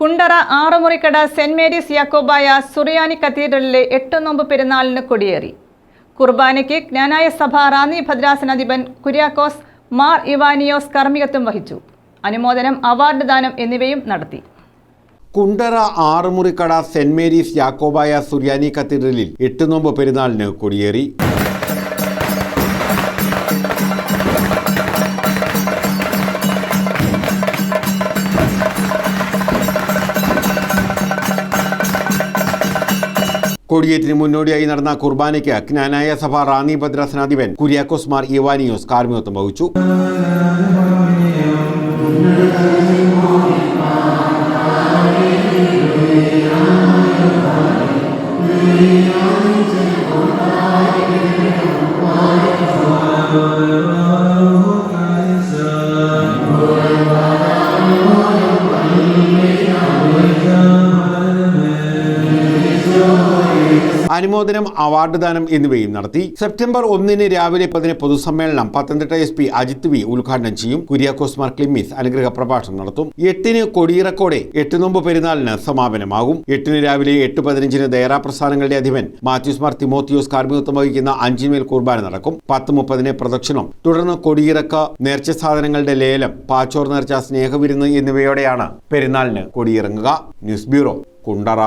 Kundara Arumurikkada saint Mary's Yakobaya സുറിയാനി കത്തീഡ്രലിലെ എട്ട് നോമ്പ് പെരുന്നാളിന് കൊടിയേറി. കുർബാനയ്ക്ക് ജ്ഞാനായ സഭ റാന്നി ഭദ്രാസനാധിപൻ കുര്യാക്കോസ് മാർ ഇവാനിയോസ് കർമ്മികത്വം വഹിച്ചു. അനുമോദനം അവാർഡ് ദാനം എന്നിവയും നടത്തി. കുണ്ടറ ആറുമുറിക്കട സെന്റ് മേരീസ് യാക്കോബായ സുറിയാനി കത്തീഡ്രലിൽ എട്ട് നോമ്പ് പെരുന്നാളിന് കൊടിയേറി. കൊടിയേറ്റിന് മുന്നോടിയായി നടന്ന കുർബാനയ്ക്ക് ജ്ഞാനായ സഭ റാന്നി ഭദ്രാസനാധിപൻ കുര്യാക്കോസ് മാർ ഇവാനിയോസ് കാർമ്മികത്വം വഹിച്ചു. അനുമോദനം അവാർഡ് ദാനം എന്നിവയും നടത്തി. സെപ്റ്റംബർ ഒന്നിന് രാവിലെ പതിന് പൊതുസമ്മേളനം Pathanamthitta S P Ajith V ഉദ്ഘാടനം ചെയ്യും. കുര്യാക്കോസ് മാർ ക്ലിമ്മിസ് അനുഗ്രഹ പ്രഭാഷണം നടത്തും. എട്ടിന് കൊടിയിറക്കോടെ എട്ട് നോമ്പ് പെരുന്നാളിന് സമാപനമാകും. എട്ടിന് രാവിലെ എട്ട് പതിനഞ്ചിന് ദയറാ പ്രസ്ഥാനങ്ങളുടെ അധിപൻ മാത്യൂസ് മാർ തിമോത്തിയോസ് കാർമ്മികത്വം വഹിക്കുന്ന അഞ്ചിന്മേൽ കുർബാന നടക്കും. പത്ത് മുപ്പതിന് പ്രദക്ഷിണം. തുടർന്ന് കൊടിയിറക്ക നേർച്ച സാധനങ്ങളുടെ ലേലം പാച്ചോർ നേർച്ച സ്നേഹവിരുന്ന് എന്നിവയോടെയാണ് പെരുന്നാളിന് കൊടിയിറങ്ങുക. News bureau Kundara.